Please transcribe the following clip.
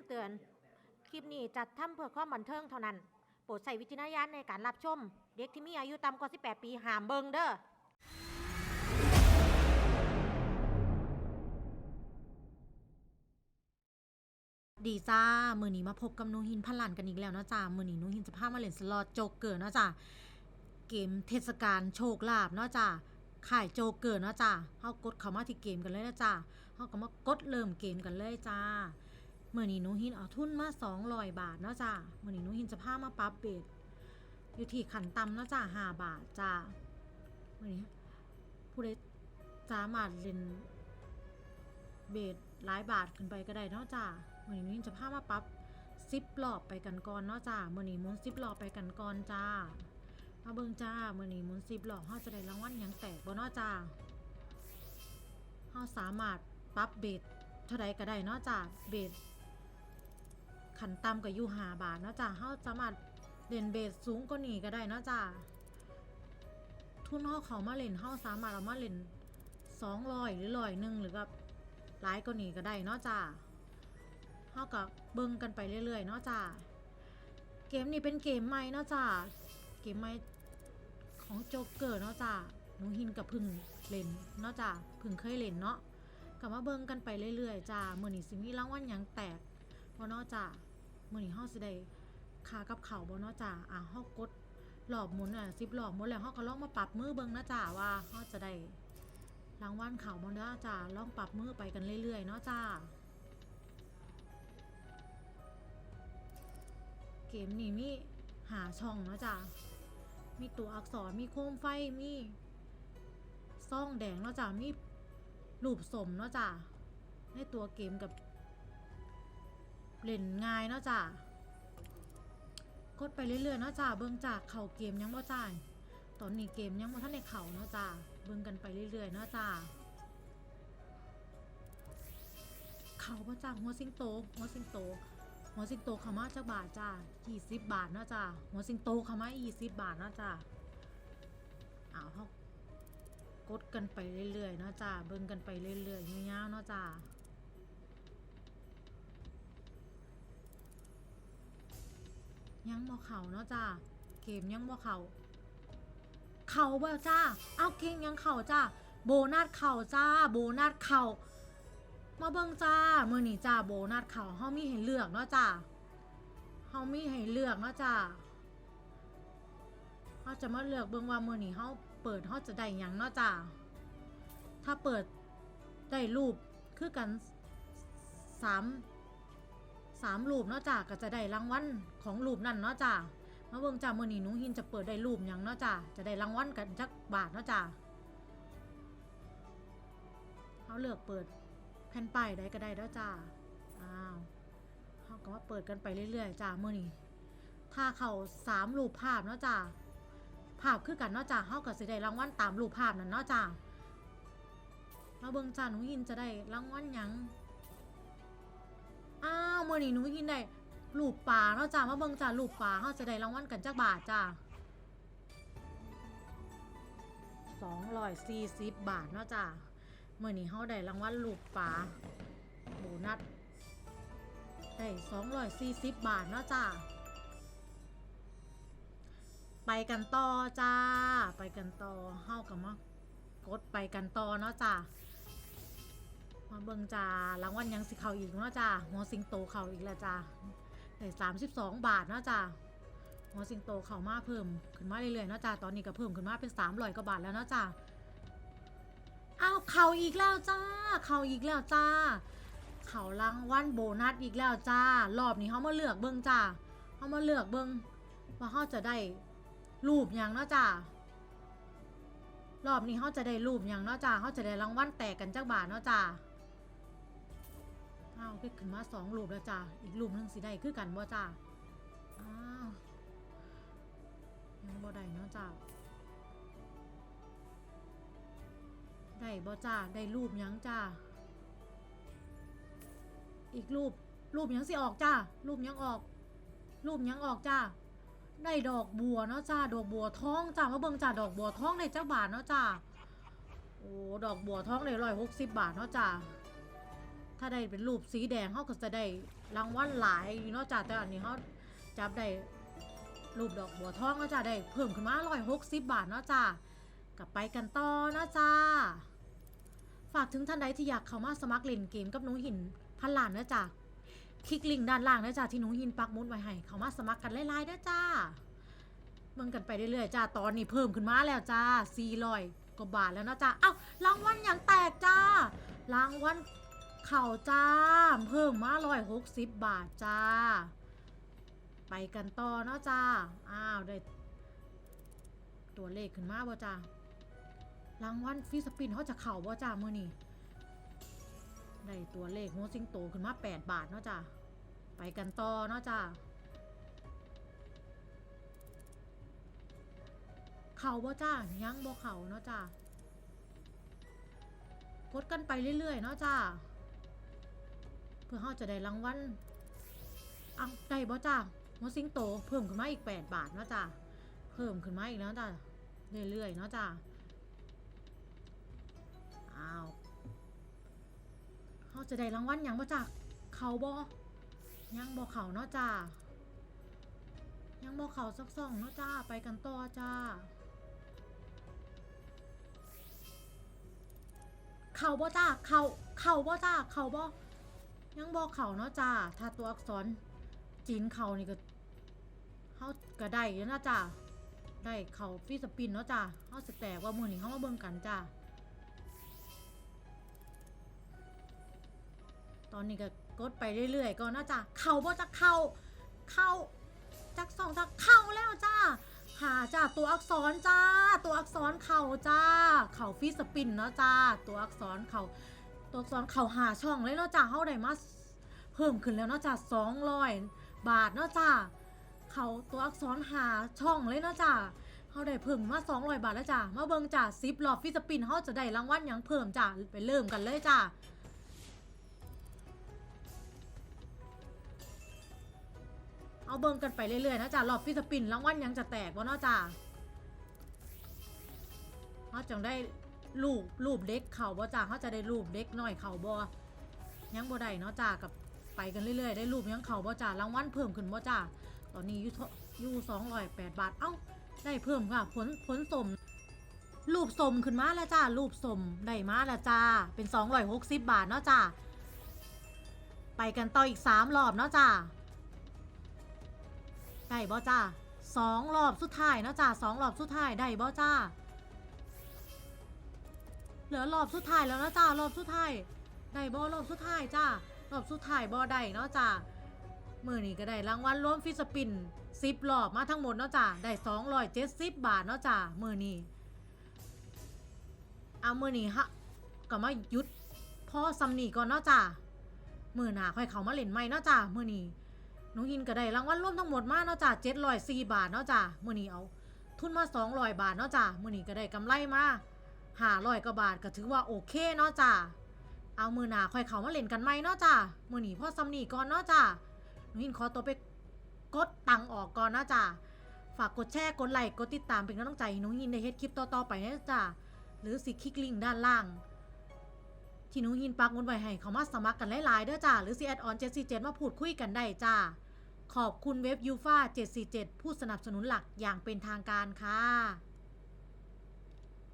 ำเตือน คลิปนี้จัดทำเพื่อความบันเทิงเท่านั้น โปรดใช้วิจารณญาณในการรับชม เด็กที่มีอายุต่ำกว่า 18 ปีห้ามเบิงเด้อ ดีจ้า มือนี้มาพบกับหนูหินพันลันกันอีกแล้วเนาะจ้า มือนี้หนูหินจะพามาเล่นสล็อตโจกเกอร์เนาะจ้า เกมเทศกาลโชคลาภเนาะจ้าขายโจกเกอร์เนาะจ้าเฮากดเข้ามาที่เกมกันเลยนะจ้าเฮาก็มากดเริ่มเกมกันเลยจ้า เมื่อนี้หนูหินเอาทุนมา200บาทเนาะจ้าเมื่อนี้หนูหินจะพามาปรับเบสอยู่ที่ขันตำเนาะจ้า5บาทจ้าเมื่อนี้ผู้ใดสามารถเล่นเบสหลายบาทขึ้นไปก็ได้เนาะจ้าเมื่อนี้หนูหินจะพามาปรับซิปรอบไปกันก่อนเนาะจ้าเมื่อนี้มุนซิปรอบไปกันก่อนจ้ามาเบิ่งจ้าเมื่อนี้มุนซิปรอบเฮาจะได้รางวัลยังแตกบ่เนาะจ้าเฮาสามารถปรับเบสเท่าใดก็ได้เนาะจ้าเบส ขันต่ำกับยูหาบาทเนาะจ้ะเฮาสามารถเล่นเบสสูงกว่านี้ก็ได้เนาะจ้ะทุนเฮาเขามาเล่นเฮาสามารถเอามาเล่น200หรือร้อยหนึ่งหรือกับหลายกว่านี้ก็ได้เนาะจ้ะเฮากับเบิ่งกันไปเรื่อยๆเนาะจ้ะเกมนี้เป็นเกมใหม่เนาะจ้ะเกมใหม่ของโจ๊กเกอร์เนาะจ้ะหนูหินกับพึ่งเล่นเนาะจ้ะพึ่งเคยเล่นเนาะกลับมาเบิ่งกันไปเรื่อยๆจ้ะมื้อนี้สิมีรางวัลหยังแตกบ่เนาะจ้ะ มื้อนี้เฮาสิได้ค่ากับเขาบ่เนาะจ้ะอะเฮากดรอบหมุนอะ10รอบหมดแล้วเฮาก็ลองมาปรับมือเบิ่งนะจ้ะว่าเฮาจะได้รางวัลข้าบ่เนาะจ้ะลองปรับมือไปกันเรื่อยๆเนาะจ้ะเกมนี้มีหาช่องเนาะจ้ะมีตัวอักษรมีโคมไฟมีซ่องแดงเนาะจ้ะมีรูปสมเนาะจ้ะในตัวเกมกับ เล่นง่ายเนาะจ้ะกดไปเรื่อยๆเนาะจ้ะเบิ่งจากเข่าเกมยังบ่จ่ายตอนนี้เกมยังบ่ทันได้เข่าเนาะจ้ะเบิ่งกันไปเรื่อยๆเนาะจ้ะเข่าบ่จ้ะหัวสิงโตหัวสิงโตหัวสิงโตขามาจักบาทจ้ะ20บบาทเนาะจ้ะหัวสิงโตขามา20บบาทเนาะจ้ะอ้าวเฮากดกันไปเรื่อยๆเนาะจ้ะเบิ่งกันไปเรื่อยๆยาวๆเนาะจ้ะ ยังบ่เขาเนาะจ้าเกมยังบ่เข่าเข่าบ่จ้าเอาเกมยังเข่าจ้าโบนัสเข่าจ้า โบนัสเข่ามาเบิ่งจ้ามื้อนี้จ้าโบนัสเข่าเฮามีให้เลือกเนาะจ้าเฮามีให้เลือกเนาะจ้าเฮาจะมาเลือกเบิ่งว่ามื้อนี้เฮาเปิดเฮาจะได้หยังเนาะจ้าถ้าเปิดได้รูปคือกันสาม สามรูปเนาะจ้ะก็จะได้รางวัลของรูปนั่นเนาะจ้ะมาเบิ่งจ้ามื้อนี้หนูหินจะเปิดได้รูปหยังเนาะจ้ะจะได้รางวัลกันจักบาทเนาะจ้ะเขาเลือกเปิดแผ่นป้ายใดก็ได้เนาะจ้ะอ้าวเขาก็มาเปิดกันไปเรื่อยๆจ้ะมื้อนี้ถ้าเขาสามรูปภาพเนาะจ้ะภาพคือกันเนาะจ้ะเขาก็สิได้รางวัลตามรูปภาพนั่นเนาะจ้ะมาเบิ่งจ้าหนูหินจะได้รางวัลหยังาวมื่อนี้หนูกินได้ลูกปลาเนาะจ้ามาเบิ่งจ้าลูกปลาเขาจะได้รางวัลกันจักบาทจ้าสองร้อยสี่สิบบาทเนาะจ้าเมื่อนี้เขาได้รางวัลลูกปลาโบนัสได้สองร้อยสี่สิบบาทเนาะจ้าไปกันต่อจ้า ไปกันต่อเฮากับมากดไปกันต่อเนาะจ้า มาเบิงจ้ารางวัลยังสิเขาอีกเนาะจ้าหัวสิงโตเขาอีกแล้วจ้าได้สามสิบสองบาทเนาะจ้าหัวสิงโตเขามาเพิ่มขึ้นมาเรื่อยๆเนาะจ้าตอนนี้ก็เพิ่มขึ้นมาเป็นสามร้อยกว่าบาทแล้วเนาะจ้าอ้าวเขาอีกแล้วจ้าเขาอีกแล้วจ้าเขารางวัลโบนัสอีกแล้วจ้ารอบนี้เขามาเลือกเบิ่งจ้าเขามาเลือกเบิ่งว่าเขาจะได้รูปยังเนาะจ้ารอบนี้เขาจะได้รูปยังเนาะจ้าเขาจะได้รางวัลแตกกันจักบาทเนาะจ้า อ้าวขึ้นมาสองรูปแล้วจ้าอีกรูปหนึงสิได้คือกันบ่จ้าอ้าวยังบ่ได้เนาะจ้าได้บ่จ้าได้รูปยังจ้าอีกรูปรูปยังสิออกจ้ารูปยังออก รูปยังออกจ้าได้ดอกบัวเนาะจ้าดอกบัวทองจ้ามาเบิ่งจ้าดอกบัวทองได้จักบาทเนาะจ้าโอ้ดอกบัวทองได้ร้อยหกสิบบาทเนาะจ้า ถ้าได้เป็นรูปสีแดงเขาก็จะได้รางวัลหลายอยู่เนาะจ้าแต่อันนี้เขาจับได้รูปดอกบัวทองเนาะจ้าได้เพิ่มขึ้นมาร้อยหกสิบบาทเนาะจ้ากลับไปกันต่อเนาะจ้าฝากถึงท่านใดที่อยากเข้ามาสมัครเล่นเกมกับหนูหินพันล้านเนาะจ้าคลิกลิงก์ด้านล่างเนาะจ้าที่หนูหินปักมุดไว้ให้เข้ามาสมัครกันไล่ๆเด้อจ้าเบิ่งกันไปเรื่อยๆจ้าตอนนี้เพิ่มขึ้นมาแล้วจ้า400กว่าบาทแล้วนะจ้าเอ้ารางวัลอย่างแตกจ้ารางวัล เข่าจ้า เพิ่มมา160บบาทจ้า ไปกันต่อเนาะจ้า อ้าวได้ตัวเลขขึ้นมาบ่จ้ารางวัลฟรีสปินเขาจะเข่าบ่จ้ามื้อนี้ได้ตัวเลขโมซิงโตขึ้นมา 8 บาทเนาะจ้าไปกันต่อเนาะจ้าเข่าบ่จ้ายังบ่เข่าเนาะจ้ากดกันไปเรื่อยๆเนาะจ้า เพื่อเขาจะได้รางวัลอังได้บ่จ้าโมซิงโต เพิ่มขึ้นมาอีก 8 บาทเนาะจ้าเพิ่มขึ้นมาอีกเนาะจ้าเรื่อยๆเนาะจ้าอ้าวเขาจะได้รางวัลยังบ่จ้าเขาบ่ยังบ่เขาเนาะจ้ายังบ่เขาสักสองเนาะจ้าไปกันต่อจ้าเขาบ่จ้าเขาเขาบ่จ้าเขาบ่ ยังบอกเขาเนาะจ้าถ้าตัวอักษรจีนเขานี่ก็เฮาก็ได้อยู่นะจ้าได้เขาฟีสปินเนาะจ้าเฮาสแตกว่ามื้อนี้เฮามาเบิ่งกันจ้าตอนนี้ก็กดไปเรื่อยๆก่อนเนาจ้าเข่าบ่จ้าเข่าเข่าจักสองจักเข้าแล้วจ้าหาจ้าตัวอักษรจ้า ตัวอักษรเข่าจ้า เข่าฟีสปินเนาะจ้า ตัวอักษรเข่า ตัวอักษรเข่าหาช่องเลยเนาะจ้าเฮาได้มาเพิ่มขึ้นแล้วเนาะจ้าสองร้อยบาทเนาะจ้าเขาตัวอักษรหาช่องเลยเนาะจ้าเฮาได้เพิ่มมาสองร้อยบาทแล้วจ้ามาเบิ่งจ้าซิปรอบฟีสปินเฮาจะได้รางวัลหยังเพิ่มจ้าไปเริ่มกันเลยจ้าเอาเบิ่งกันไปเรื่อยๆนะจ้ารอบฟิสปินรางวัลยังจะแตกวะเนาะจ้าเขาจังได้ รูปรูปเล็กเข่าบ่จ้าเขาจะได้รูปเล็กหน่อยเข่าบ่ยังบ่ได้เนาะจ้ากับไปกันเรื่อยๆ ได้รูปยังเข่าบ่จ้ารางวัลเพิ่มขึ้นบ่จ้าตอนนี้อยู่อยู่สองร้อยแปดบาท เอ้า ได้เพิ่มค่ะ ผลผลสม รูปสมขึ้นมาแล้วจ้า รูปสมได้มาแล้วจ้า เป็นสองร้อยหกสิบบาทเนาะจ้า ไปกันต่ออีกสามรอบเนาะจ้า ได้บ่จ้าสองรอบสุดท้ายเนาะจ้าสองรอบสุดท้ายได้บ่จ้า เหลือรอบสุดท้ายแล้วนะจ้ารอบสุดท้ายได้บ่รอบสุดท้ายจ้ารอบสุดท้ายบ่ได้เนาะจ้ามือนี้ก็ได้รางวัลรวมฟิสปินสิบรอบมาทั้งหมดเนาะจ้าได้สองร้อยเจ็ดสิบบาทเนาะจ้ามือนี้เอามือนี้ฮะก็มาหยุดพ่อซัมนี่ก่อนเนาะจ้ามือหน้าค่อยเขามาเล่นใหม่เนาะจ้ามือนี้หนูหินก็ได้รางวัลรวมทั้งหมดมาเนาะจ้ะเจ็ดร้อยสี่บาทเนาะจ้ะมื้อนี้เอา ทุนมาสองร้อยบาทเนาะจ้ะมื้อนี้ก็ได้กำไรมา ห้าร้อยกว่าบาทก็ถือว่าโอเคเนาะจ้ะเอามือหนาค่อยเขามาเล่นกันใหมเนาะจ้ะมื้อนี้พ่อซัมนี่ก่อนเนาะจ้ะหนูหินขอตัวไปกดตังค์ออกก่อนนะจ้ะฝากกดแชร์กดไลค์กดติดตามเป็นกำลังใจให้หนูหินในเฮ็ดคลิปต่อๆไปนะจ้ะหรือสิคลิกลิงก์ด้านล่างที่หนูหินปักมุดไว้ให้เขามาสมัครกันหลายๆเด้อจ้าหรือ c แอดออน747มาพูดคุยกันได้จ้าขอบคุณเว็บยูฟา747 ผู้สนับสนุนหลักอย่างเป็นทางการค่ะ